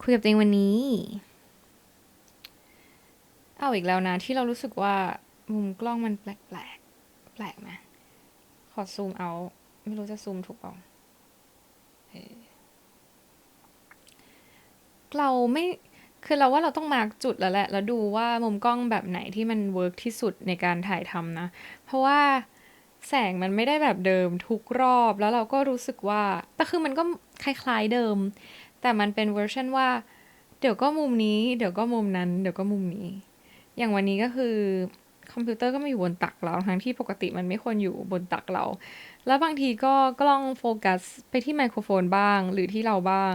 คุยกับตัวเองวันนี้ เอาอีกแล้วนะ ที่เรารู้สึกว่ามุมกล้องมันแปลกแปลกแปลกไหมขอซูมเอา ไม่รู้จะซูมถูกเปล่าเราไม่คือเราว่าเราต้องมาร์กจุดแล้วแหละ แล้วดูว่ามุมกล้องแบบไหนที่มันเวิร์กที่สุดในการถ่ายทำนะ เพราะว่าแสงมันไม่ได้แบบเดิมทุกรอบแล้วเราก็รู้สึกว่าแต่คือมันก็คล้ายๆเดิม แต่มันเป็นเวอร์ชันว่า เดี๋ยวก็มุมนี้ เดี๋ยวก็มุมนั้น เดี๋ยวก็มุมนี้ อย่างวันนี้ก็คือคอมพิวเตอร์ก็มาอยู่บนตักเราทั้งที่ปกติมันไม่ควรอยู่บนตักเรา แล้วบางทีก็กล้องโฟกัสไปที่ไมโครโฟนบ้าง หรือที่เราบ้าง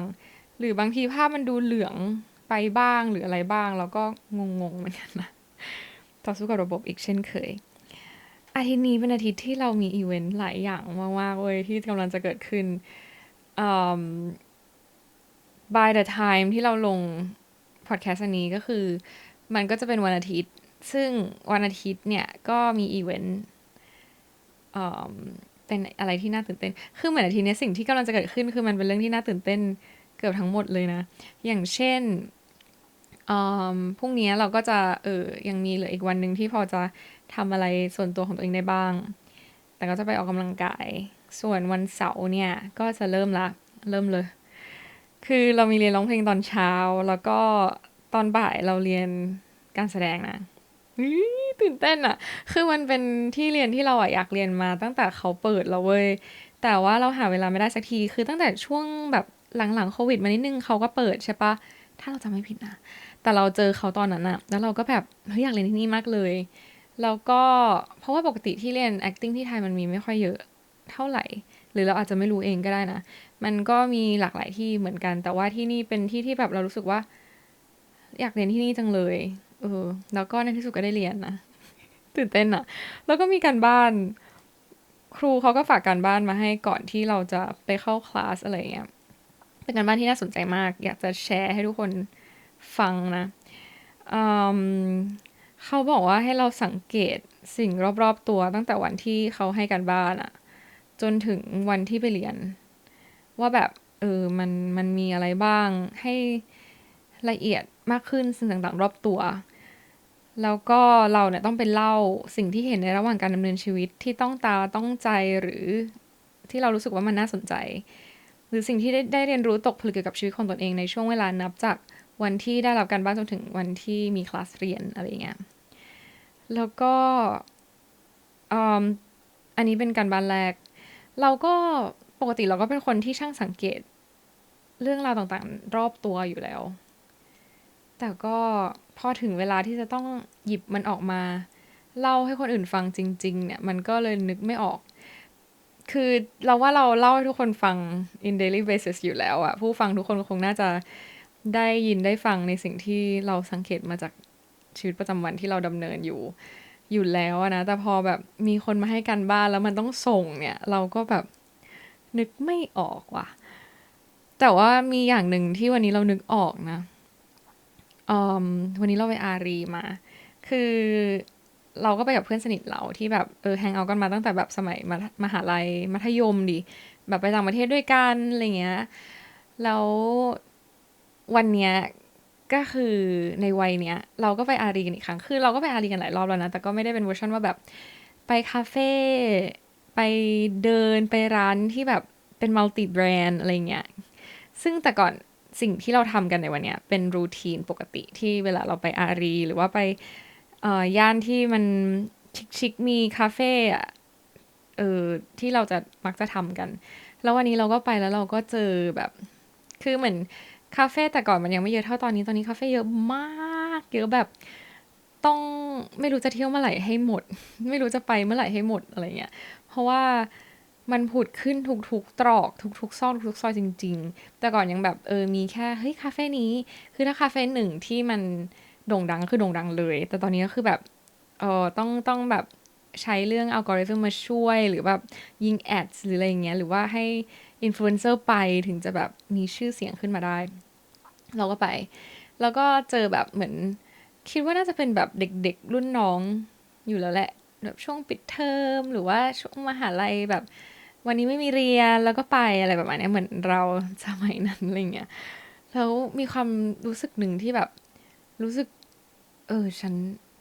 หรือบางทีภาพมันดูเหลืองไปบ้างหรืออะไรบ้างแล้วก็งงๆเหมือนกันนะต่อสู้กับระบบอีกเช่นเคย อาทิตย์นี้เป็นอาทิตย์ที่เรามีอีเวนต์หลายอย่างมากๆเว้ยที่กำลังจะเกิดขึ้นอืม by the time ที่เราลงพอดแคสต์อันนี้ก็คือ มันก็จะเป็นวันอาทิตย์ ซึ่งวันอาทิตย์เนี่ยก็มีอีเวนต์เป็นอะไรที่น่าตื่นเต้น คือเหมือนอาทิตย์นี้สิ่งที่กำลังจะเกิดขึ้นคือมันเป็นเรื่องที่น่าตื่นเต้นเกือบทั้งหมดเลยนะ อย่างเช่นพรุ่งนี้เราก็จะเออยังมีเหลืออีกวันหนึ่งที่พอจะทำอะไรส่วนตัวของตัวเองได้บ้าง แต่ก็จะไปออกกำลังกาย ส่วนวันเสาร์เนี่ยก็จะเริ่มละ เริ่มเลย คือเรามีเรียนร้องเพลงตอนเช้า แล้วก็ตอนบ่ายเราเรียนการแสดงนะอุ๊ยตื่นเต้นอะคือมันเป็นที่เรียนที่เราอะอยากเรียนมาตั้งแต่เขาเปิดแล้วเว้ย แต่ว่าเราหาเวลาไม่ได้สักที คือตั้งแต่ช่วงแบบหลังๆโควิดมานิดนึงเขาก็เปิดใช่ปะ ถ้าเราจำไม่ผิดนะ แต่เราเจอเขาตอนนั้นอะแล้วเราก็แบบเฮ้ยอยากเรียนที่นี่มากเลย แล้วก็เพราะว่าปกติที่เรียน acting ที่ไทยมันมีไม่ค่อยเยอะเท่าไหร่ หรือเราอาจจะไม่รู้เองก็ได้นะ มันก็มีหลากหลายที่เหมือนกัน แต่ว่าที่นี่เป็นที่ที่แบบเรารู้สึกว่า อยากเรียนที่นี่จังเลย เออ แล้วก็ในที่สุดก็ได้เรียนนะตื่นเต้นอะแล้วก็มีการบ้าน ครูเขาก็ฝากการบ้านมาให้ก่อนที่เราจะไปเข้าคลาสอะไรเงี้ยเป็นการบ้านที่น่าสนใจมาก อยากจะแชร์ให้ทุกคนฟังนะเขาบอกว่าให้เราสังเกตสิ่งรอบๆตัวตั้งแต่วันที่เขาให้การบ้านอะ จนถึงวันที่ไปเรียน ว่าแบบเออมันมันมีอะไรบ้างให้ละเอียดมากขึ้นสิ่งต่างๆ รอบตัว แล้วก็เราเนี่ยต้องเป็นเล่าสิ่งที่เห็นในระหว่างการดำเนินชีวิตที่ต้องตาต้องใจหรือที่เรารู้สึกว่ามันน่าสนใจ หรือสิ่งที่ได้ได้เรียนรู้ตกผลึกเกี่ยวกับชีวิตของตนเองในช่วงเวลานับจากวันที่ได้รับการบ้านจนถึงวันที่มีคลาสเรียนอะไรเงี้ยแล้วก็ออันนี้เป็นการบ้านแรก เราก็ปกติเราก็เป็นคนที่ช่างสังเกต เรื่องราวต่างๆ รอบตัวอยู่แล้ว แต่ก็พอถึงเวลาที่จะต้องหยิบมันออกมา เล่าให้คนอื่นฟังจริง ๆ เนี่ย มันก็เลยนึกไม่ออก คือเราว่าเราเล่าให้ทุกคนฟัง in daily basis อยู่แล้วอะผู้ฟังทุกคนคงน่าจะได้ยินได้ฟังในสิ่งที่เราสังเกตมาจากชีวิตประจำวันที่เราดำเนินอยู่ อยู่แล้วอะนะ แต่พอแบบมีคนมาให้การบ้านแล้วมันต้องส่งเนี่ย เราก็แบบนึกไม่ออกว่ะ แต่ว่ามีอย่างหนึ่งที่วันนี้เรานึกออกนะอืมวันนี้เราไปอารีมา คือเราก็ไปกับเพื่อนสนิทเราที่แบบเออแฮงเอากันมาตั้งแต่แบบสมัยมามหาลัยมัธยมดิ แบบไปต่างประเทศด้วยกันอะไรเงี้ย แล้ววันเนี้ย ก็คือในวัยเนี้ย เราก็ไปอารีกันอีกครั้ง คือเราก็ไปอารีกันหลายรอบแล้วนะ แต่ก็ไม่ได้เป็นเวอร์ชันว่าแบบไปคาเฟ่ไปเดินไปร้านที่แบบเป็นมัลติแบรนด์อะไรเงี้ย ซึ่งแต่ก่อนสิ่งที่เราทำกันในวันเนี้ยเป็นรูทีนปกติที่เวลาเราไปอารี หรือว่าไปอ่อย่านที่มันชิคๆมีคาเฟ่อะเออที่เราจะมักจะทำกัน แล้ววันนี้เราก็ไปแล้วเราก็เจอแบบ คือเหมือน คาเฟ่แต่ก่อนมันยังไม่เยอะเท่าตอนนี้ตอนนี้คาเฟ่เยอะมากเยอะแบบต้องไม่รู้จะเที่ยวเมื่อไหร่ให้หมด ไม่รู้จะไปเมื่อไหร่ให้หมดอะไรเงี้ยเพราะว่ามันผุดขึ้นทุกๆตรอกทุกๆซอกทุกๆซอยจริง ๆ แต่ก่อนยังแบบเออมีแค่เฮ้ยคาเฟ่นี้ คือถ้าคาเฟ่หนึ่งที่มันโด่งดังก็คือโด่งดังเลย แต่ตอนนี้ก็คือแบบเออต้องต้องแบบใช้เรื่องอัลกอริทึมมาช่วย หรือแบบยิงแอดหรืออะไรเงี้ยหรือว่าให้อินฟลูเอนเซอร์ไปถึงจะแบบมีชื่อเสียงขึ้นมาได้ เราก็ไป แล้วก็เจอแบบเหมือน คิดว่าน่าจะเป็นแบบเด็กๆ รุ่นน้องอยู่แล้วแหละ แบบช่วงปิดเทอมหรือว่าช่วงมหาลัยแบบ วันนี้ไม่มีเรียนแล้วก็ไปอะไรประมาณเนี้เหมือนเราสมัยนั้นอะไรเงี้ยแล้วมีความรู้สึกหนึ่งที่แบบ รู้สึก เออ ฉัน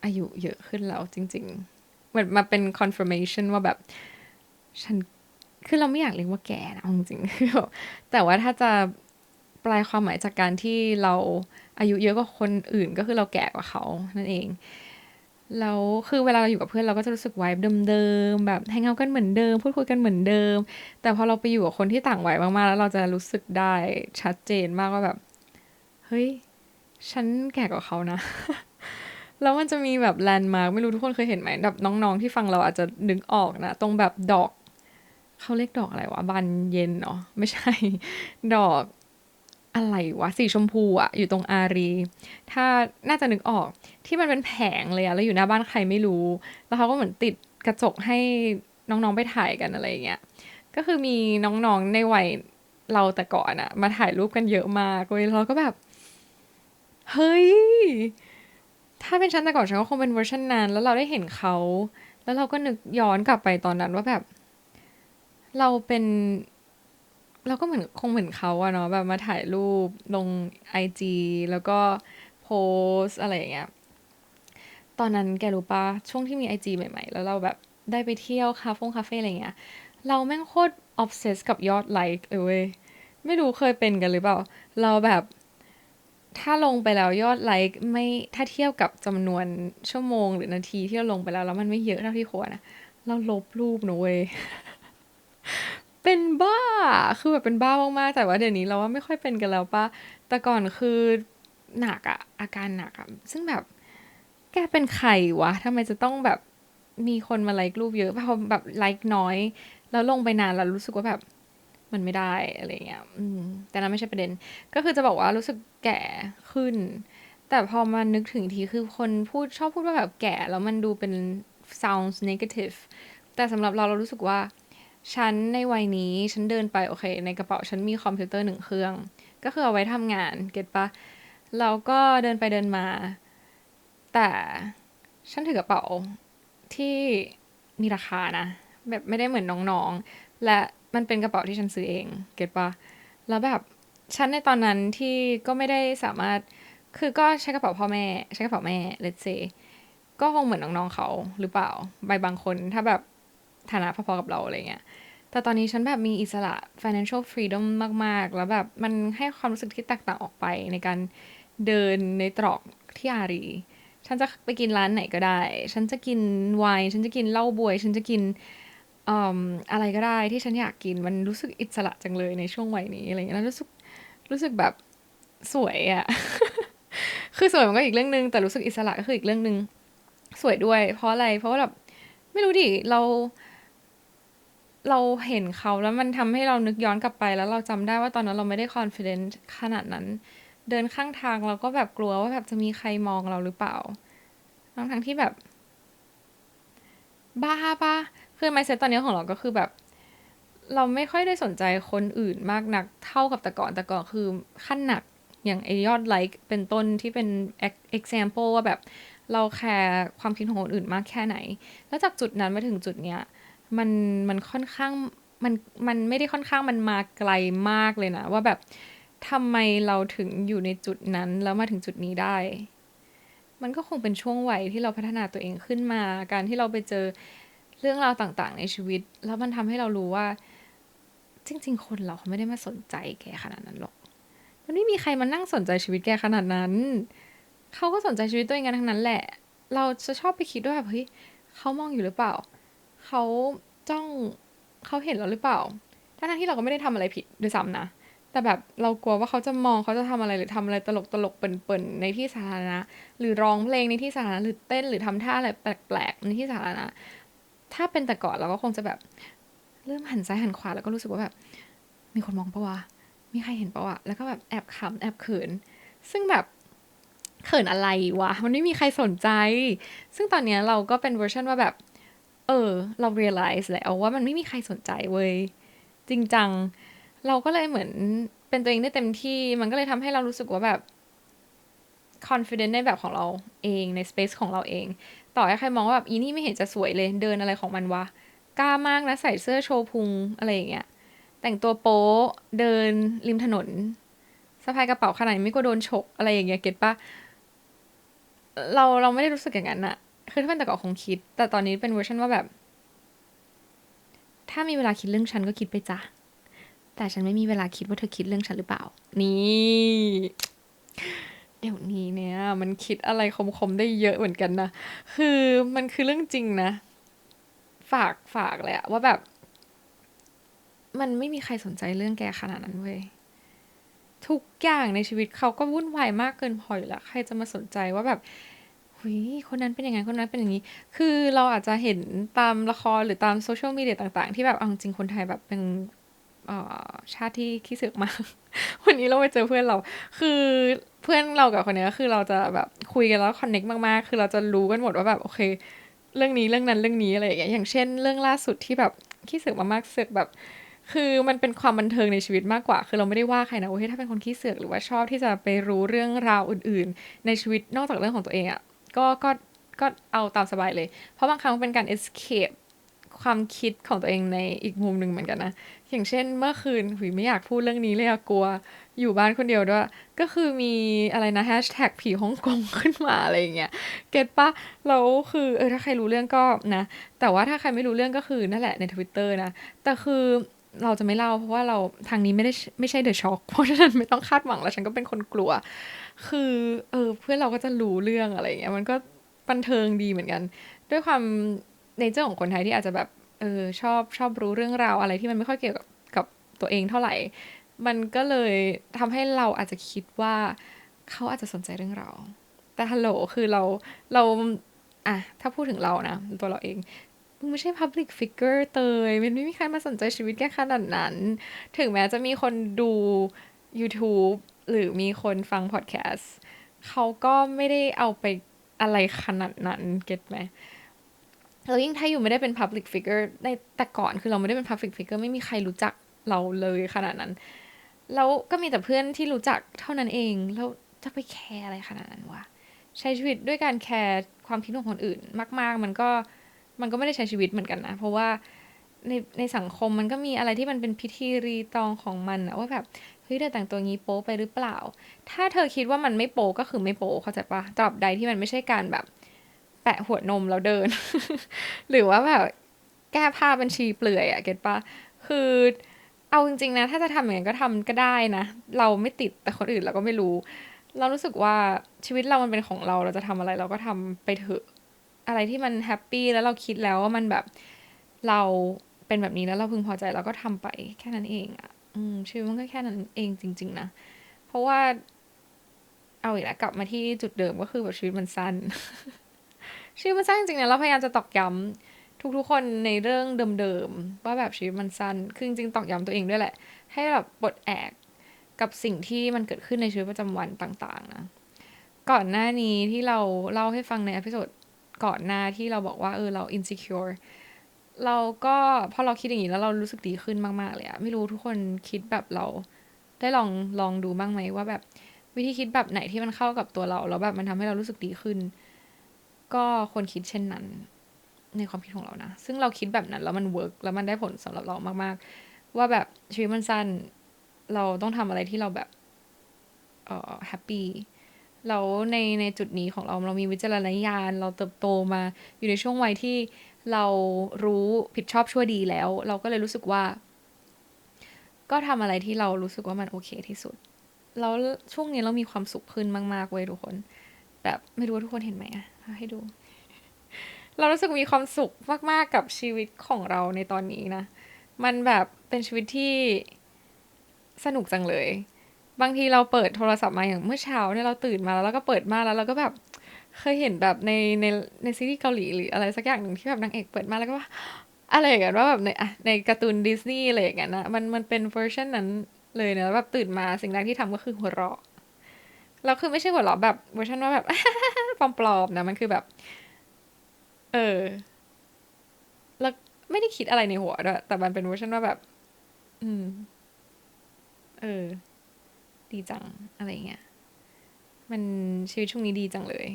อายุเยอะขึ้นแล้วจริง ๆ เหมือนมาเป็น confirmation ว่าแบบ ฉันคือเราไม่อยากเรียกว่าแก่นะจริงๆแต่ว่าถ้าจะ ปลความหมายจากการที่เราอายุเยอะกว่าคนอื่นก็คือเราแก่กว่าเขานั่นเองแล้วคือเวลาเราอยู่กับเพื่อนเราก็จะรู้สึกไวบ์เดิมๆแบบแฮงเอาท์กันเหมือนเดิม พูดคุยกันเหมือนเดิม แต่พอเราไปอยู่กับคนที่ต่างวัยมากๆ แล้วเราจะรู้สึกได้ชัดเจนมากว่าแบบ เฮ้ย ฉันแก่กว่าเขานะ แล้วมันจะมีแบบแลนด์มาร์กไม่รู้ทุกคนเคยเห็นไหมแบบน้องๆที่ฟังเราอาจจะนึกออกนะ ตรงแบบดอกเขาเรียกดอกอะไรวะบานเย็นเนาะไม่ใช่ ดอก อะไรวะสีชมพูอะอยู่ตรงอารี ถ้าน่าจะนึกออกที่มันเป็นแผงเลยอะแล้วอยู่หน้าบ้านใครไม่รู้ แล้วเขาก็เหมือนติดกระจกให้น้องๆไปถ่ายกันอะไรอย่างเงี้ยก็คือมีน้องๆในวัยเราแต่ก่อนอะมาถ่ายรูปกันเยอะมากเลยเราก็แบบ เฮ้ย ถ้าเป็นฉันแต่ก่อนฉันก็คงเป็นเวอร์ชันนั้น แล้วเราได้เห็นเขา แล้วเราก็นึกย้อนกลับไปตอนนั้นว่าแบบ เราเป็น เราก็เหมือนคงเหมือนเขาอะเนาะแบบมาถ่ายรูปลงไอจีแล้วก็โพสอะไรอย่างเงี้ย ตอนนั้นแกรู้ปะช่วงที่มีไอจีใหม่ ๆ แล้วเราแบบได้ไปเที่ยวคาเฟ่คาเฟ่อะไรเงี้ย เราแม่งโคตรออฟเซสกับยอดไลค์เลยเว้ย ไม่รู้เคยเป็นกันหรือเปล่า เราแบบถ้าลงไปแล้วยอดไลค์ไม่ถ้าเทียบกับจำนวนชั่วโมงหรือนาทีที่เราลงไปแล้วแล้วมันไม่เยอะเท่าที่ควรนะเราลบรูปหนะเว้ย เป็นบ้า คือแบบเป็นบ้ามากๆ แต่ว่าเดี๋ยวนี้เราว่าไม่ค่อยเป็นกันแล้วปะแต่ก่อนคือหนักอะอาการหนักอะซึ่งแบบแกเป็นใครวะทำไมจะต้องแบบมีคนมาไลค์รูปเยอะพอแบบไลค์น้อย แล้วลงไปนานแล้วรู้สึกว่าแบบมันไม่ได้อะไรเงี้ยอืมแต่นั้นไม่ใช่ประเด็น ก็คือจะบอกว่ารู้สึกแก่ขึ้น แต่พอมานึกถึงทีคือคนพูดชอบพูดว่าแบบแก่แล้วมันดูเป็น sounds negative แต่สำหรับเราเรารู้สึกว่า ฉันในวัยนี้ฉันเดินไปโอเค ในกระเป๋าฉันมีคอมพิวเตอร์หนึ่งเครื่อง ก็คือเอาไว้ทำงาน เก็ตปะแล้วก็เดินไปเดินมา แต่ฉันถือกระเป๋าที่มีราคานะ แบบไม่ได้เหมือนน้องๆ และมันเป็นกระเป๋าที่ฉันซื้อเอง เก็ตปะแล้วแบบฉันในตอนนั้นที่ก็ไม่ได้สามารถคือก็ใช้กระเป๋าพ่อแม่ ใช้กระเป๋าแม่ let's say ก็คงเหมือนน้องๆเขาหรือเปล่าใบบางคนถ้าแบบ ฐานะพอๆกับเราอะไรเงี้ย แต่ตอนนี้ฉันแบบมีอิสระ financial freedom มาก ๆ แล้วแบบมันให้ความรู้สึกที่แตกต่างออกไปในการเดินในตรอกที่อารี ฉันจะไปกินร้านไหนก็ได้ ฉันจะกินไวน์ ฉันจะกินเหล้าบวย ฉันจะกินอะไรก็ได้ที่ฉันอยากกิน มันรู้สึกอิสระจังเลยในช่วงวัยนี้อะไรเงี้ยแล้วรู้สึกรู้สึกแบบสวยอะคือสวยมันก็อีกเรื่องนึง แต่รู้สึกอิสระก็คืออีกเรื่องนึง สวยด้วย เพราะอะไร เพราะว่าแบบไม่รู้ดิ เรา เราเห็นเขาแล้วมันทำให้เรานึกย้อนกลับไปแล้วเราจำได้ว่าตอนนั้นเราไม่ได้ confident ขนาดนั้น เดินข้างทางเราก็แบบกลัวว่าแบบจะมีใครมองเราหรือเปล่า ทั้งทั้งที่แบบ บ้าปะคือ mindset ตอนนี้ของเราก็คือแบบ เราไม่ค่อยได้สนใจคนอื่นมากนักเท่ากับแต่ก่อนแต่ก่อนคือขั้นหนักอย่างไอยอดไลค์เป็นต้นที่เป็น example ว่าแบบเราแคร์ความคิดของคนอื่นมากแค่ไหน แล้วจากจุดนั้นมาถึงจุดเนี้ย มันมันค่อนข้างมันมันไม่ได้ค่อนข้างมันมาไกลมากเลยนะ ว่าแบบทำไมเราถึงอยู่ในจุดนั้นแล้วมาถึงจุดนี้ได้ มันก็คงเป็นช่วงวัยที่เราพัฒนาตัวเองขึ้นมา การที่เราไปเจอเรื่องราวต่างๆ ในชีวิต แล้วมันทำให้เรารู้ว่า จริง ๆ คนเราเขาไม่ได้มาสนใจแกขนาดนั้นหรอก มันไม่มีใครมานั่งสนใจชีวิตแกขนาดนั้น เขาก็สนใจชีวิตตัวเองกันทั้งนั้นแหละ เราจะชอบไปคิดด้ว่าแบบเฮ้ยเขามองอยู่หรือเปล่า เขาจ้องเขาเห็นเราหรือเปล่าทั้งที่เราก็ไม่ได้ทำอะไรผิดด้วยซ้ำนะ แต่แบบเรากลัวว่าเขาจะมองเขาจะทำอะไรหรือทำอะไรตลกตลกเปิ่นๆในที่สาธารณะ หรือร้องเพลงในที่สาธารณะหรือเต้นหรือทำท่าอะไรแปลกๆในที่สาธารณะ ถ้าเป็นแต่ก่อนเราก็คงจะแบบ เริ่มหันซ้ายหันขวาแล้วก็รู้สึกว่าแบบ มีคนมองปะวะ มีใครเห็นปะวะ แล้วก็แบบแอบขำแอบเขิน ซึ่งแบบเขินอะไรวะ มันไม่มีใครสนใจ ซึ่งตอนนี้เราก็เป็นเวอร์ชันว่าแบบ เออ เรา realize แล้วว่ามันไม่มีใครสนใจเว้ย จริงจัง เราก็เลยเหมือนเป็นตัวเองได้เต็มที่ มันก็เลยทำให้เรารู้สึกว่าแบบ confident ในแบบของเราเองใน space ของเราเอง ต่อให้ใครมองว่าแบบอีนี่ไม่เห็นจะสวยเลย เดินอะไรของมันวะ กล้ามากนะใส่เสื้อโชว์พุงอะไรอย่างเงี้ย แต่งตัวโป๊เดินริมถนนสะพายกระเป๋าขนาดไม่กลัวโดนฉกอะไรอย่างเงี้ยเก็ตปะเราเราไม่ได้รู้สึกอย่างนั้นอะ คือถ้าเป็นแต่ก่อนคงคิด แต่ตอนนี้เป็นเวอร์ชันว่าแบบ ถ้ามีเวลาคิดเรื่องฉันก็คิดไปจ้ะแต่ฉันไม่มีเวลาคิดว่าเธอคิดเรื่องฉันหรือเปล่า นี่ เดี๋ยวนี้เนี่ย มันคิดอะไรคมๆได้เยอะเหมือนกันนะ คือมันคือเรื่องจริงนะ ฝากฝากเลยอะว่าแบบ มันไม่มีใครสนใจเรื่องแกขนาดนั้นเว้ย ทุกอย่างในชีวิตเขาก็วุ่นวายมากเกินพออยู่แล้ว ใครจะมาสนใจว่าแบบ หุยคนนั้นเป็นยังไงคนนั้นเป็นอย่างนี้ คือเราอาจจะเห็นตามละครหรือตามโซเชียลมีเดียต่าง ๆ ที่แบบเอาจริงคนไทยแบบเป็นชาติที่ขี้เสึกมาก วันนี้เราไปเจอเพื่อนเรา คือเพื่อนเรากับคนนี้คือเราจะแบบคุยกันแล้วคอนเน็กมากๆ คือเราจะรู้กันหมดว่าแบบโอเค เรื่องนี้เรื่องนั้นเรื่องนี้อะไรอย่างเงี้ย อย่างเช่น เรื่องล่าสุดที่แบบขี้เสึกมากๆเสือกแบบ คือมันเป็นความบันเทิงในชีวิตมากกว่า คือเราไม่ได้ว่าใครนะว่าเฮ้ยถ้าเป็นคนขี้เสือกหรือว่าชอบที่จะไปรู้เรื่องราวอื่น ๆ ในชีวิตนอกจากเรื่องของตัวเองอะ ก็ก็ก็เอาตามสบายเลย เพราะบางครั้งเป็นการ escape ความคิดของตัวเองในอีกมุมหนึ่งเหมือนกันนะ อย่างเช่นเมื่อคืนหุยไม่อยากพูดเรื่องนี้เลยอะกลัว อยู่บ้านคนเดียวด้วย ก็คือมีอะไรนะแฮชแท็กผีฮ่องกงขึ้นมาอะไรอย่างเงี้ย เก็ตปะแล้วคือเออถ้าใครรู้เรื่องก็นะ แต่ว่าถ้าใครไม่รู้เรื่องก็คือนั่นแหละในทวิตเตอร์นะ แต่คือเราจะไม่เล่าเพราะว่าเราทางนี้ไม่ได้ไม่ใช่เดอะช็อกเพราะฉะนั้นไม่ต้องคาดหวังแล้วฉันก็เป็นคนกลัว คือเออเพื่อนเราก็จะรู้เรื่องอะไรเงี้ยมันก็บันเทิงดีเหมือนกัน ด้วยความในเจ้าของคนไทยที่อาจจะแบบเออชอบชอบรู้เรื่องราวอะไรที่มันไม่ค่อยเกี่ยวกับกับตัวเองเท่าไหร่ มันก็เลยทำให้เราอาจจะคิดว่าเขาอาจจะสนใจเรื่องเรา แต่ฮัลโหลคือเราเราอะถ้าพูดถึงเรานะตัวเราเองมึงไม่ใช่ public figure เตยมันไม่มีใครมาสนใจชีวิตแกขนาดนั้น ถึงแม้จะมีคนดู YouTube หรือมีคนฟังพอดแคสต์เขาก็ไม่ได้เอาไปอะไรขนาดนั้นเก็ตไหมแล้วยิ่งถ้าอยู่ไม่ได้เป็น public figure ในแต่ก่อนคือเราไม่ได้เป็น public figure ไม่มีใครรู้จักเราเลยขนาดนั้น แล้วก็มีแต่เพื่อนที่รู้จักเท่านั้นเอง แล้วจะไปแคร์อะไรขนาดนั้นวะใช้ชีวิตด้วยการแคร์ความคิดของคนอื่นมาก ๆ มันก็มันก็ไม่ได้ใช้ชีวิตเหมือนกันนะ เพราะว่าในในสังคมมันก็มีอะไรที่มันเป็นพิธีรีตองของมันอะว่าแบบ เฮ้ยเธอแต่งตัวงี้โป๊ไปหรือเปล่า ถ้าเธอคิดว่ามันไม่โป๊ก็คือไม่โป๊เข้าใจปะตราบใดที่มันไม่ใช่การแบบ แปะหัวนมแล้วเดิน หรือว่าแบบแก้ผ้าบัญชีเปลือยอะเก็ตปะคือเอาจริงๆนะถ้าจะทำอย่างนั้นก็ทำก็ได้นะ เราไม่ติดแต่คนอื่นเราก็ไม่รู้ เรารู้สึกว่าชีวิตเรามันเป็นของเราเราจะทำอะไรเราก็ทำไปเถอะอะไรที่มันแฮปปี้แล้วเราคิดแล้วว่ามันแบบเราเป็นแบบนี้แล้วเราพึงพอใจเราก็ทำไปแค่นั้นเองอะ อืมชีวิตมันก็แค่นั้นเองจริง ๆ นะ เพราะว่า เอาอีกแล้วกลับมาที่จุดเดิมก็คือแบบชีวิตมันสั้น ชีวิตมันสั้นจริงๆนะเราพยายามจะตอกย้ำทุกๆคนในเรื่องเดิมๆว่าแบบชีวิตมันสั้นคือจริงๆตอกย้ำตัวเองด้วยแหละ ให้แบบปลดแอกกับสิ่งที่มันเกิดขึ้นในชีวิตประจำวันต่าง ๆ นะ ก่อนหน้านี้ที่เราเล่าให้ฟังในอพิโซดก่อนหน้าที่เราบอกว่าเออเรา insecure เราก็พอเราคิดอย่างนี้แล้วเรารู้สึกดีขึ้นมาก ๆ เลยอะไม่รู้ทุกคนคิดแบบเรา ได้ลองลองดูบ้างไหมว่าแบบวิธีคิดแบบไหนที่มันเข้ากับตัวเราแล้วแบบมันทำให้เรารู้สึกดีขึ้น ก็ควรคิดเช่นนั้น ในความคิดของเรานะ ซึ่งเราคิดแบบนั้นแล้วมันเวิร์กแล้วมันได้ผลสำหรับเรามากๆ ว่าแบบชีวิตมันสั้น เราต้องทำอะไรที่เราแบบเอ่อแฮปปี้แล้วในในจุดนี้ของเราเรามีวิจารณญาณ เราเติบโตมาอยู่ในช่วงวัยที่ เรารู้ผิดชอบชั่วดีแล้ว เราก็เลยรู้สึกว่า ก็ทำอะไรที่เรารู้สึกว่ามันโอเคที่สุด แล้วช่วงนี้เรามีความสุขขึ้นมากๆเว้ยทุกคน แบบไม่รู้ว่าทุกคนเห็นไหมอะให้ดู เรารู้สึกมีความสุขมากๆกับชีวิตของเราในตอนนี้นะ มันแบบเป็นชีวิตที่สนุกจังเลย บางทีเราเปิดโทรศัพท์มาอย่างเมื่อเช้าเนี่ยเราตื่นมาแล้วเราก็เปิดมาแล้วเราก็แบบ เคยเห็นแบบในในในซีรีส์เกาหลีหรืออะไรสักอย่างหนึ่งที่แบบนางเอกเปิดมาแล้วก็ว่าอะไรอย่างเงี้ยว่าแบบในอะในการ์ตูนดิสนีย์อะไรอย่างเงี้ยนะมันมันเป็นเวอร์ชันนั้นเลยเนะแบบตื่นมาสิ่งแรกที่ทำก็คือหัวเราะแล้วคือไม่ใช่หัวเราะแบบเวอร์ชันว่าแบบปลอมๆนะมันคือแบบ เออแล้วไม่ได้คิดอะไรในหัวด้วยแต่มันเป็นเวอร์ชันว่าแบบ อืม เออ ดีจังอะไรเงี้ยมันชีวิตช่วงนี้ดีจังเลย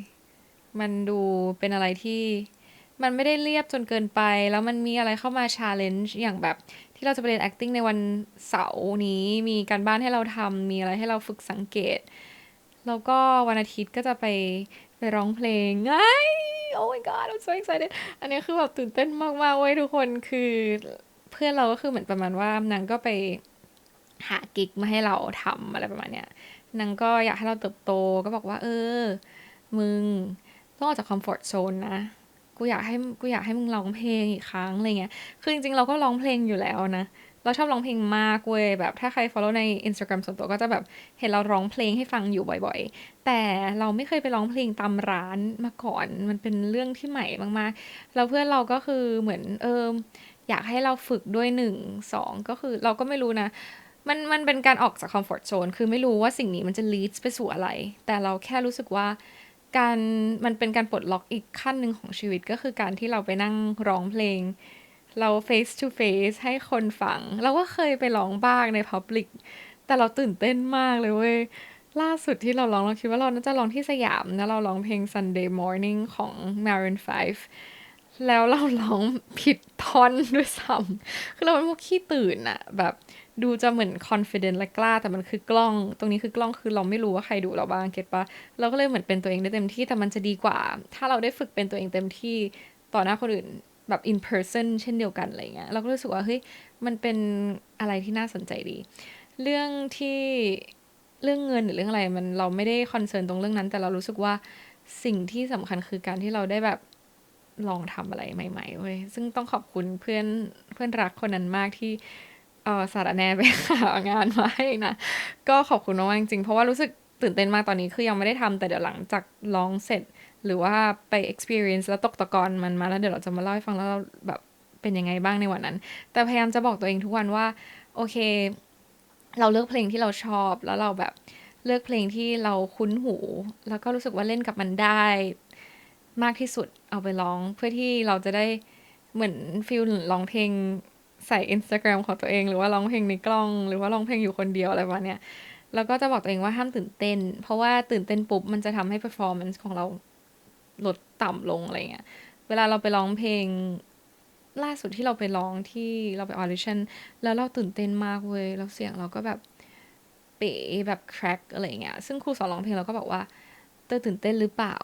มันดูเป็นอะไรที่มันไม่ได้เรียบจนเกินไป แล้วมันมีอะไรเข้ามาชาเลนจ์อย่างแบบที่เราจะไปเรียน acting ในวันเสาร์นี้มีการบ้านให้เราทำมีอะไรให้เราฝึกสังเกต แล้วก็วันอาทิตย์ก็จะไปไปร้องเพลงไง oh my god I'm so excited อันนี้คือแบบตื่นเต้นมากๆเว้ยทุกคนคือเพื่อนเราก็คือเหมือนประมาณว่านางก็ไปหากิกมาให้เราทำอะไรประมาณเนี้ยนางก็อยากให้เราเติบโตก็บอกว่า เออ มึง ต้องออกจากคอมฟอร์ทโซนนะ กูอยากให้กูอยากให้มึงร้องเพลงอีกครั้งอะไรเงี้ย คือจริงๆ เราก็ร้องเพลงอยู่แล้วนะ เราชอบร้องเพลงมากเว้ย แบบถ้าใคร follow ใน Instagram ส่วนตัวก็จะแบบเห็นเราร้องเพลงให้ฟังอยู่บ่อยๆ แต่เราไม่เคยไปร้องเพลงตามร้านมาก่อน มันเป็นเรื่องที่ใหม่มากๆ แล้วเพื่อนเราก็คือเหมือนเอออยากให้เราฝึกด้วยหนึ่งสองก็คือเราก็ไม่รู้นะมันมันเป็นการออกจากคอมฟอร์ทโซนคือไม่รู้ว่าสิ่งนี้มันจะ lead ไปสู่อะไร แต่เราแค่รู้สึกว่า การมันเป็นการปลดล็อกอีกขั้นหนึ่งของชีวิตก็คือการที่เราไปนั่งร้องเพลง เรา face to face ให้คนฟัง เราก็เคยไปร้องบ้างใน public แต่เราตื่นเต้นมากเลยเว้ยล่าสุดที่เราร้องเราคิดว่าเราน่าจะร้องที่สยามนะเราร้องเพลง Sunday Morning ของ Maroon 5 แล้วเราร้องผิดท่อนด้วยซ้ำคือเราเป็นพวกขี้ตื่นอะแบบ ดูจะเหมือน confident และกล้า แต่มันคือกล้อง ตรงนี้คือกล้องคือเราไม่รู้ว่าใครดูเราบ้างเก็ตปะเราก็เลยเหมือนเป็นตัวเองได้เต็มที่แต่มันจะดีกว่า ถ้าเราได้ฝึกเป็นตัวเองเต็มที่ต่อหน้าคนอื่นแบบ in person เช่นเดียวกันอะไรเงี้ยเราก็รู้สึกว่าเฮ้ยมันเป็นอะไรที่น่าสนใจดี เรื่องที่เรื่องเงินหรือเรื่องอะไรมันเราไม่ได้คอนเซิร์นตรงเรื่องนั้น แต่เรารู้สึกว่าสิ่งที่สำคัญคือการที่เราได้แบบลองทำอะไรใหม่ๆเว้ยซึ่งต้องขอบคุณเพื่อนเพื่อนรักคนนั้นมากที่ ออสารแนไปหางานมาให้นะ ก็ขอบคุณมากจริงๆ เพราะว่ารู้สึกตื่นเต้นมากตอนนี้คือยังไม่ได้ทำแต่เดี๋ยวหลังจากลองเสร็จ หรือว่าไป experience แล้วตกตะกอนมันมาแล้วเดี๋ยวเราจะมาเล่าให้ฟังแล้วเราแบบเป็นยังไงบ้างในวันนั้น แต่พยายามจะบอกตัวเองทุกวันว่า โอเค เราเลือกเพลงที่เราชอบแล้วเราแบบเลือกเพลงที่เราคุ้นหู แล้วก็รู้สึกว่าเล่นกับมันได้มากที่สุดเอาไปร้องเพื่อที่เราจะได้เหมือนฟิลร้องเพลง ใส่ Instagram ของตัวเองหรือว่าร้องเพลงในกล้อง หรือว่าร้องเพลงอยู่คนเดียวอะไรประมาณเนี้ยแล้วก็จะบอกตัวเองว่าห้ามตื่นเต้น เพราะว่าตื่นเต้นปุ๊บมันจะทำให้ performance ของเราลดต่ำลงอะไรเงี้ย เวลาเราไปร้องเพลงล่าสุดที่เราไปร้องที่เราไปออดิชั่นแล้วเราตื่นเต้นมากเว้ยแล้วเสียงเราก็แบบเป๋แบบ crack อะไรเงี้ย ซึ่งครูสอนร้องเพลงเราก็บอกว่าเตอตื่นเต้นหรือเปล่า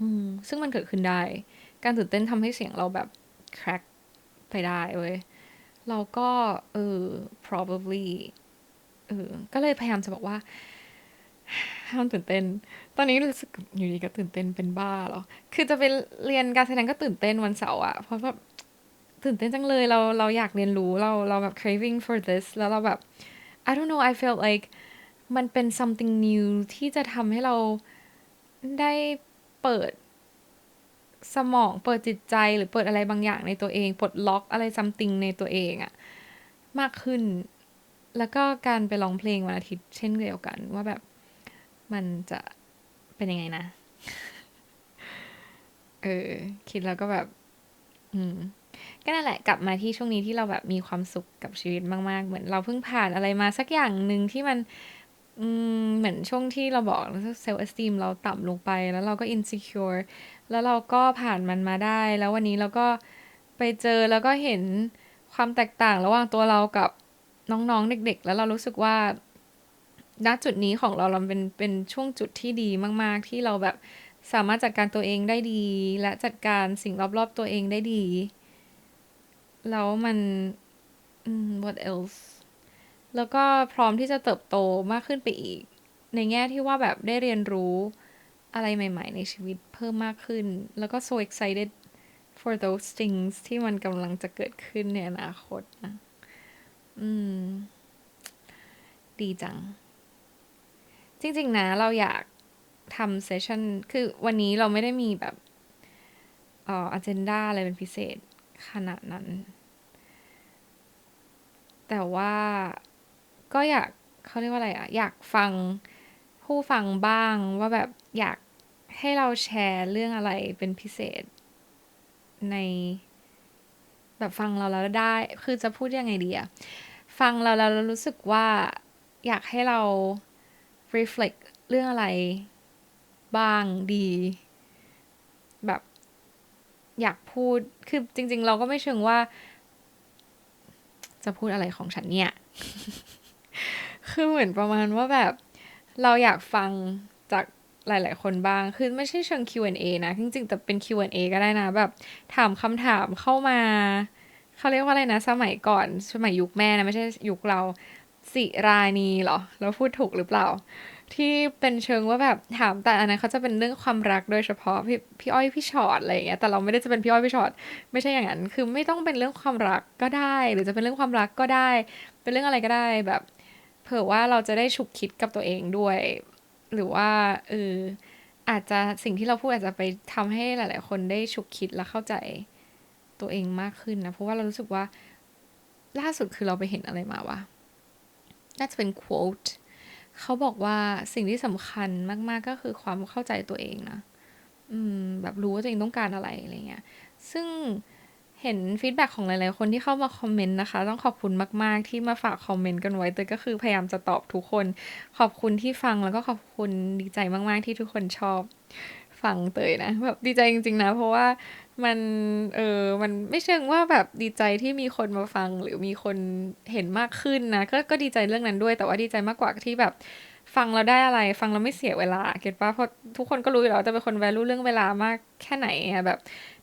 อืมซึ่งมันเกิดขึ้นได้ การตื่นเต้นทำให้เสียงเราแบบ crack ไปได้เว้ย เราก็เออ probably เออ ก็เลยพยายามจะบอกว่า ห้ามตื่นเต้น ตอนนี้รู้สึกอยู่ดีก็ตื่นเต้นเป็นบ้าหรอ คือจะไปเรียนการแสดงก็ตื่นเต้นวันเสาร์อะเพราะแบบตื่นเต้นจังเลยเราเราอยากเรียนรู้เราเราแบบ craving for this แล้วเราแบบ I don't know I felt like มันเป็น something new ที่จะทำให้เราได้เปิด สมองเปิดจิตใจหรือเปิดอะไรบางอย่างในตัวเองปลดล็อกอะไรซัมติงในตัวเองอะมากขึ้น แล้วก็การไปร้องเพลงวันอาทิตย์เช่นเดียวกัน ว่าแบบมันจะเป็นยังไงนะ เออ คิดแล้วก็แบบ อืมก็นั่นแหละกลับมาที่ช่วงนี้ที่เราแบบมีความสุขกับชีวิตมาก ๆ เหมือนเราเพิ่งผ่านอะไรมาสักอย่างหนึ่งที่มัน อืมเหมือนช่วงที่เราบอกเซลล์เอสติมเราต่ำลงไปแล้วเราก็อินสิคิวร์แล้วเราก็ผ่านมันมาได้ แล้ววันนี้เราก็ไปเจอแล้วก็เห็นความแตกต่างระหว่างตัวเรากับน้องๆ เด็ก ๆ แล้วเรารู้สึกว่าณจุดนี้ของเราเราเป็นเป็นช่วงจุดที่ดีมาก ๆ ที่เราแบบสามารถจัดการตัวเองได้ดี และจัดการสิ่งรอบๆตัวเองได้ดี แล้วมัน what else แล้วก็พร้อมที่จะเติบโตมากขึ้นไปอีก ในแง่ที่ว่าแบบได้เรียนรู้อะไรใหม่ ๆ ในชีวิตเพิ่มมากขึ้น แล้วก็ so excited for those things ที่มันกำลังจะเกิดขึ้นในอนาคตนะอืม ดีจัง จริง ๆ นะ เราอยากทำเซสชันคือวันนี้เราไม่ได้มีแบบเอ่อ agenda อะไรเป็นพิเศษขนาดนั้น แต่ว่า ก็อยากเขาเรียกว่าอะไรอะอยากฟังผู้ฟังบ้างว่าแบบอยากให้เราแชร์เรื่องอะไรเป็นพิเศษ ในแบบฟังเราแล้วได้ คือจะพูดยังไงดีอะฟังเราแล้วรู้สึกว่าอยากให้เรา reflect เรื่องอะไรบ้างดี แบบอยากพูด คือจริง ๆ เราก็ไม่เชิงว่า จะพูดอะไรของฉันเนี่ย คือเหมือนประมาณว่าแบบ เราอยากฟังจากหลาย ๆ คนบ้าง คือไม่ใช่เชิง Q&A นะ จริง ๆ แต่เป็น Q&A ก็ได้นะ แบบ ถามคำถามเข้ามา เขาเรียกว่าอะไรนะ สมัยก่อน สมัยยุคแม่นะ ไม่ใช่ยุคเราสิรานีเหรอ เราพูดถูกหรือเปล่า ที่เป็นเชิงว่าแบบถามแต่อันนั้นเขาจะเป็นเรื่องความรักโดยเฉพาะพี่พี่อ้อยพี่ชอตอะไรอย่างเงี้ย แต่เราไม่ได้จะเป็นพี่อ้อยพี่ชอตไม่ใช่อย่างนั้น คือไม่ต้องเป็นเรื่องความรักก็ได้ หรือจะเป็นเรื่องความรักก็ได้ เป็นเรื่องอะไรก็ได้แบบ เผื่อว่าเราจะได้ฉุกคิดกับตัวเองด้วย หรือว่าเอออาจจะสิ่งที่เราพูดอาจจะไปทำให้หลาย ๆ คนได้ฉุกคิดและเข้าใจตัวเองมากขึ้นนะ เพราะว่าเรารู้สึกว่าล่าสุดคือเราไปเห็นอะไรมาวะน่าจะเป็น quote เขาบอกว่าสิ่งที่สำคัญมาก ๆ ก็คือความเข้าใจตัวเองนะ อืม แบบรู้ว่าตัวเองต้องการอะไรอะไรเงี้ย ซึ่ง เห็นฟีดแบ็ของหลายๆ คนที่เข้ามาคอมเมนต์นะคะ ต้องขอบคุณมาก ๆ ที่มาฝากคอมเมนต์กันไว้เตยก็คือพยายามจะตอบทุกคน ขอบคุณที่ฟังแล้วก็ขอบคุณดีใจมาก ๆ ที่ทุกคนชอบฟังเตยนะแบบดีใจจริง ๆ นะ เพราะว่ามันเออมันไม่เชิงว่าแบบดีใจที่มีคนมาฟังหรือมีคนเห็นมากขึ้นนะก็ก็ดีใจเรื่องนั้นด้วย แต่ว่าดีใจมากกว่าที่แบบ ฟังเราได้อะไร ฟังเราไม่เสียเวลา เก็ตปะเพราะทุกคนก็รู้อยู่แล้วจะเป็นคน value เรื่องเวลามากแค่ไหนอะแบบ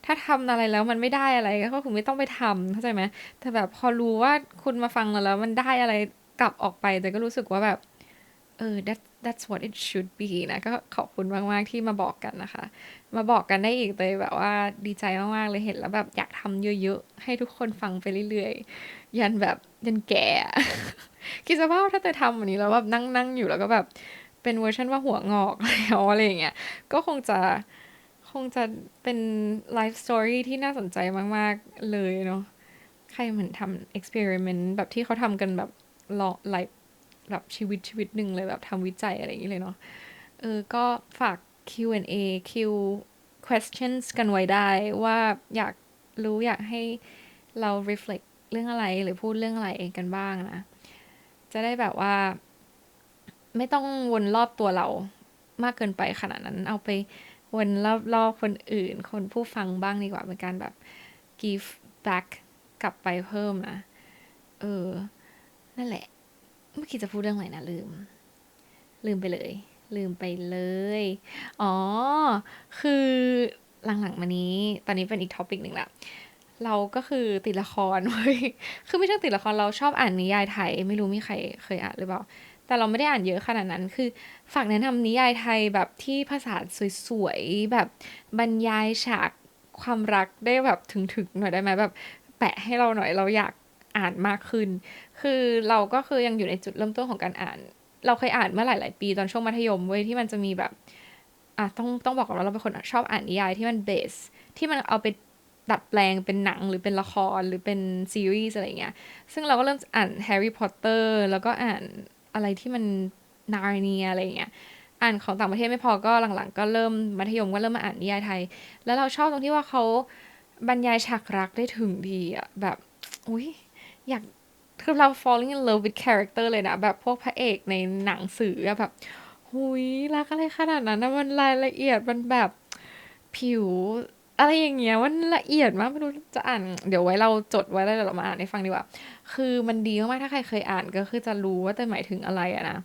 ถ้าทำอะไรแล้วมันไม่ได้อะไรก็คือไม่ต้องไปทำเข้าใจไหมแต่แบบพอรู้ว่าคุณมาฟังเราแล้วมันได้อะไรกลับออกไปแต่ก็รู้สึกว่าแบบเออ that that's what it should be นะ ก็ขอบคุณมาก ๆ ที่มาบอกกันนะคะ มาบอกกันได้อีกเลยแบบว่าดีใจมาก ๆ เลยเห็นแล้วแบบอยากทำเยอะ ๆ ให้ทุกคนฟังไปเรื่อย ๆ ยันแบบ ยันแก่ คิดสภาพถ้าเตยทำวันนี้แล้วแบบนั่งๆอยู่แล้วก็แบบเป็นเวอร์ชันว่าหัวงอกแล้วอะไรอย่างเงี้ย ก็คงจะคงจะเป็นไลฟ์สตอรี่ที่น่าสนใจมาก ๆ เลยเนาะ ใครเหมือนทำ experiment แบบที่เขาทำกันแบบลอไลฟ์แบบชีวิตชีวิตหนึ่งเลยแบบทำวิจัยอะไรอย่างนี้เลยเนาะ เออ ก็ฝาก Q&A Q questions กันไว้ได้ว่าอยากรู้อยากให้เรา reflect เรื่องอะไรหรือพูดเรื่องอะไรเองกันบ้างนะ จะได้แบบว่า ไม่ต้องวนรอบตัวเรามากเกินไปขนาดนั้น เอาไปวนรอบๆคนอื่น คนผู้ฟังบ้างดีกว่าเป็นการแบบ give back กลับไปเพิ่มนะ เออ นั่นแหละ เมื่อกี้จะพูดเรื่องอะไรนะลืม ลืมไปเลย ลืมไปเลย อ๋อ คือหลังๆมานี้ ตอนนี้เป็นอีกท็อปิกหนึ่งละ เราก็คือติดละครเว้ยคือไม่ใช่ติดละครเราชอบอ่านนิยายไทย ไม่รู้มีใครเคยอ่านหรือเปล่า แต่เราไม่ได้อ่านเยอะขนาดนั้น คือฝากแนะนำนิยายไทยแบบที่ภาษาสวยๆแบบบรรยายฉากความรักได้แบบถึงๆหน่อยได้ไหมแบบ แปะให้เราหน่อยเราอยากอ่านมากขึ้น คือเราก็คือยังอยู่ในจุดเริ่มต้นของการอ่าน เราเคยอ่านเมื่อหลาย ๆ ปีตอนช่วงมัธยมเว้ยที่มันจะมีแบบอะต้องต้องบอกก่อนว่าเราเป็นคนชอบอ่านนิยายที่มันเบสที่มันเอาไป ดัดแปลงเป็นหนังหรือเป็นละครหรือเป็นซีรีส์อะไรเงี้ย ซึ่งเราก็เริ่มอ่านแฮร์รี่พอตเตอร์แล้วก็อ่านอะไรที่มันนาร์เนียอะไรเงี้ย อ่านของต่างประเทศไม่พอก็หลังๆ ก็เริ่มมัธยมก็เริ่มมาอ่านนิยายไทย แล้วเราชอบตรงที่ว่าเขาบรรยายฉากรักได้ถึงดีอะแบบอุ้ยอยากคือเรา falling in love with character เลยนะแบบพวกพระเอกในหนังสือแบบหุยรักอะไรขนาดนั้นนะมันรายละเอียดมันแบบผิว อะไรอย่างเงี้ยมันละเอียดมากไม่รู้จะอ่าน เดี๋ยวไว้เราจดไว้แล้วเดี๋ยวเรามาอ่านให้ฟังดีกว่า คือมันดีมากๆถ้าใครเคยอ่านก็คือจะรู้ว่าแต่หมายถึงอะไรอะนะ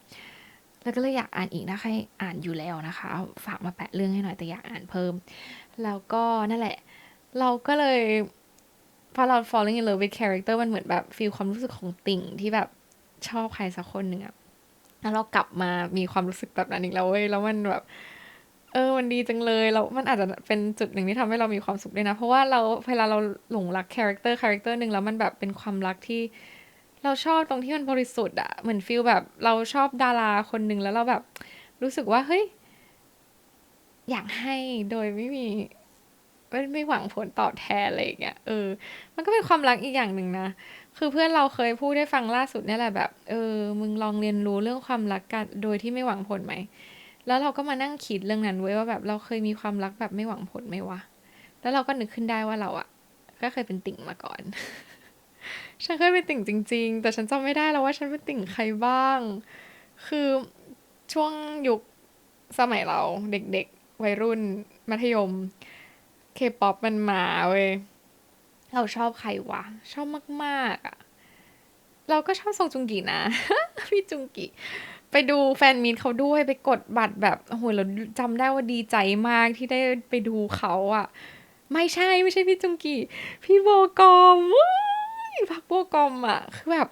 แล้วก็เลยอยากอ่านอีกถ้าใครอ่านอยู่แล้วนะคะ ฝากมาแปะเรื่องให้หน่อยแต่อยากอ่านเพิ่ม แล้วก็นั่นแหละ เราก็เลยพอเรา falling in love with character มันเหมือนแบบฟีลความรู้สึกของติ่งที่แบบชอบใครสักคนหนึ่งอะแล้วเรากลับมามีความรู้สึกแบบนั้นอีกแล้วเว้ยแล้วมันแบบ เออ มันดีจังเลยแล้วมันอาจจะเป็นจุดหนึ่งที่ทำให้เรามีความสุขด้วยนะ เพราะว่าเราเวลาเราหลงรักคาแรคเตอร์คาแรคเตอร์หนึ่งแล้วมันแบบเป็นความรักที่ เราชอบตรงที่มันบริสุทธิ์อะเหมือนฟีลแบบเราชอบดาราคนหนึ่งแล้วเราแบบ รู้สึกว่าเฮ้ยอยากให้โดยไม่มีไม่ไม่หวังผลตอบแทนอะไรอย่างเงี้ยเออ มันก็เป็นความรักอีกอย่างหนึ่งนะคือเพื่อนเราเคยพูดให้ฟังล่าสุดเนี่ยแหละแบบ เออ มึงลองเรียนรู้เรื่องความรักกัน โดยที่ไม่หวังผลไหม แล้วเราก็มานั่งคิดเรื่องนั้นไว้ว่าแบบเราเคยมีความรักแบบไม่หวังผลไหมวะ แล้วเราก็นึกขึ้นได้ว่าเราอะก็เคยเป็นติ่งมาก่อน ฉันเคยเป็นติ่งจริง ๆ แต่ฉันจำไม่ได้แล้วว่าฉันเป็นติ่งใครบ้าง คือช่วงยุคสมัยเราเด็กๆ วัยรุ่นมัธยม เคป๊อปมันมาเว้ย เราชอบใครวะ ชอบมากๆอะเราก็ชอบซงจุงกีนะ พี่จุงกี ไปดูแฟนมีตเขาด้วยไปกดบัตรแบบโอ้โหเราจำได้ว่าดีใจมากที่ได้ไปดูเขาอะไม่ใช่ไม่ใช่พี่จุงกีพี่โบกอมว้าพักโบกอมอะคือแบบ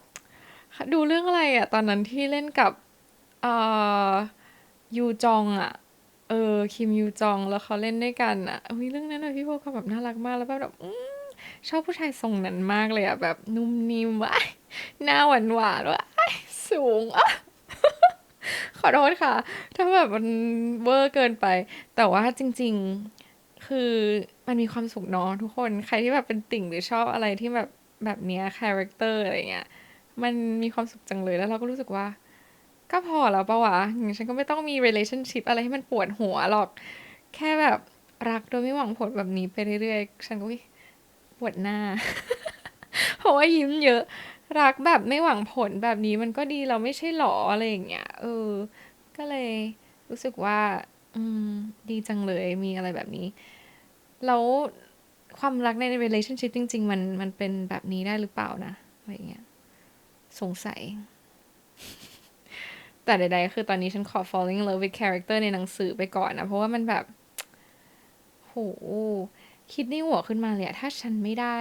ดูเรื่องอะไรอะตอนนั้นที่เล่นกับเอ่อยูจองอะเออคิมยูจองแล้วเขาเล่นด้วยกันอะอุ้ยเรื่องนั้นอะพี่โบก็แบบน่ารักมากแล้วแบบชอบผู้ชายทรงนั้นมากเลยอะแบบนุ่มนิ่มวะหน้าหวานหวานวะสูงอะ ขอโทษค่ะ ถ้าแบบมันเวอร์เกินไป แต่ว่าจริง ๆ คือมันมีความสุขเนาะทุกคน ใครที่แบบเป็นติ่งหรือชอบอะไรที่แบบแบบเนี้ยคาแรคเตอร์อะไรเงี้ย มันมีความสุขจังเลยแล้วเราก็รู้สึกว่า ก็พอแล้วปะวะอย่างฉันก็ไม่ต้องมี relationship อะไรให้มันปวดหัวหรอก แค่แบบรักโดยไม่หวังผลแบบนี้ไปเรื่อยๆ ฉันก็ปวดหน้า เพราะว่ายิ้มเยอะ รักแบบไม่หวังผลแบบนี้มันก็ดีเราไม่ใช่หรออะไรอย่างเงี้ยเออ ก็เลยรู้สึกว่า อืม ดีจังเลยมีอะไรแบบนี้ แล้วความรักใน relationship จริง ๆ มันมันเป็นแบบนี้ได้หรือเปล่านะอะไรเงี้ยสงสัย แต่ใดๆคือตอนนี้ฉันขอ falling in love with character ในหนังสือไปก่อนนะ เพราะว่ามันแบบโหคิดในหัวขึ้นมาเลยถ้าฉันไม่ได้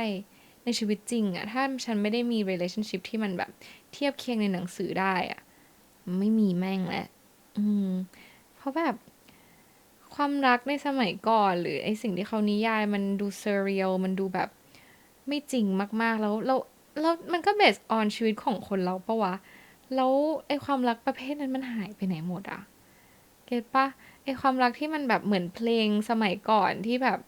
ในชีวิตจริงอะถ้าฉันไม่ได้มี relationship ที่มันแบบเทียบเคียงในหนังสือได้อะไม่มีแม่งแหละอืม เพราะแบบความรักในสมัยก่อนหรือไอสิ่งที่เขานิยายมันดู surreal มันดูแบบไม่จริงมาก ๆ แล้วแล้วแล้วมันก็ based on ชีวิตของคนเราปะวะ แล้วไอความรักประเภทนั้นมันหายไปไหนหมดอะเก็ตปะไอความรักที่มันแบบเหมือนเพลงสมัยก่อนที่แบบ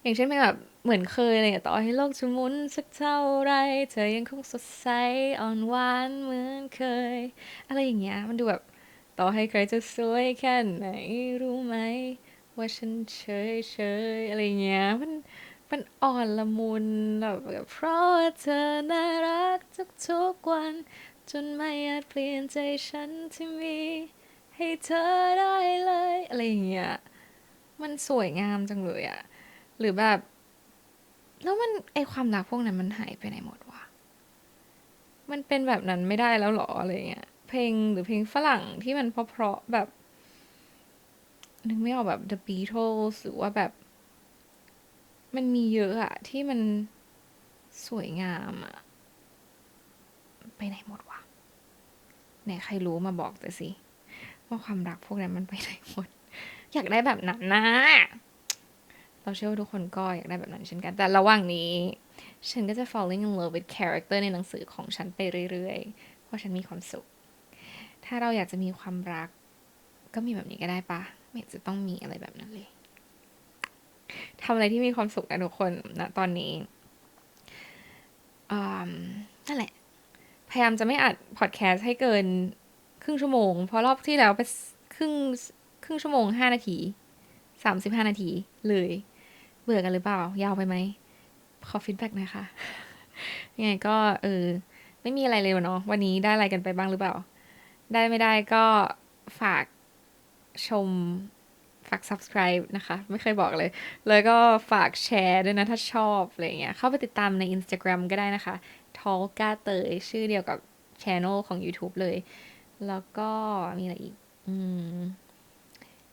อย่างเช่นเป็นแบบ เหมือนเคยอะไรอย่างต่อให้โลกจะหมุนสักเท่าไร เธอยังคงสดใสอ่อนหวานเหมือนเคย อะไรอย่างเงี้ยมันดูแบบต่อให้ใครจะสวยแค่ไหนรู้ไหม ว่าฉันเฉยเฉยอะไรเงี้ยมันมันอ่อนละมุนแบบเพราะว่าเธอน่ารักทุกทุกวัน จนไม่อาจเปลี่ยนใจฉันที่มี ให้เธอได้เลย อะไรอย่างเงี้ยมันสวยงามจังเลยอะหรือแบบ แล้วมันไอความรักพวกนั้นมันหายไปไหนหมดวะ มันเป็นแบบนั้นไม่ได้แล้วหรออะไรเงี้ย เพลงหรือเพลงฝรั่งที่มันเพราะๆแบบ นึกไม่ออกแบบ The Beatles หรือว่าแบบ มันมีเยอะอะที่มันสวยงามอะไปไหนหมดวะไหนใครรู้มาบอกแต่สิ ว่าความรักพวกนั้นมันไปไหนหมด อยากได้แบบนั้นนะ เราเชื่อว่าทุกคนก็อยากได้แบบนั้นเช่นกัน แต่ระหว่างนี้ ฉันก็จะ falling in love with character ในหนังสือของฉันไปเรื่อยๆ เพราะฉันมีความสุข ถ้าเราอยากจะมีความรัก ก็มีแบบนี้ก็ได้ปะ ไม่เห็นจะต้องมีอะไรแบบนั้นเลยทำอะไรที่มีความสุขนะทุกคนนะตอนนี้อืมนั่นแหละ พยายามจะไม่อัดพอดแคสต์ให้เกินครึ่งชั่วโมง เพราะรอบที่แล้วไปครึ่งครึ่งชั่วโมงห้านาทีสามสิบห้านาทีเลย เบื่อกันหรือเปล่า ยาวไปไหม ขอฟีดแบ็กหน่อยค่ะยังไงก็เออ ไม่มีอะไรเลยเนาะ วันนี้ได้อะไรกันไปบ้างหรือเปล่า ได้ไม่ได้ก็ฝากชม ฝาก subscribe นะคะ ไม่เคยบอกเลย แล้วก็ฝากแชร์ด้วยนะ ถ้าชอบอะไรเงี้ย เข้าไปติดตามใน Instagram ก็ได้นะคะ ทอลกาเตยชื่อเดียวกับ channel ของ YouTube เลย แล้วก็มีอะไรอีก อืม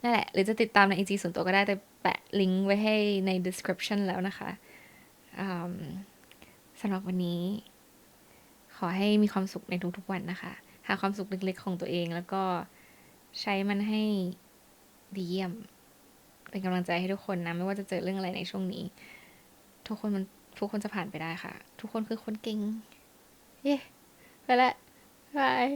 นั่นแหละ หรือจะติดตามใน IG ส่วนตัวก็ได้แต่ แปะลิงก์ไว้ให้ใน description แล้วนะคะสำหรับวันนี้ ขอให้มีความสุขในทุกๆวันนะคะ หาความสุขเล็กๆของตัวเอง แล้วก็ใช้มันให้ดีเยี่ยม เป็นกำลังใจให้ทุกคนนะ ไม่ว่าจะเจอเรื่องอะไรในช่วงนี้ ทุกคนมันทุกคนจะผ่านไปได้ค่ะ ทุกคนคือคนเก่ง เย้ ไปละบาย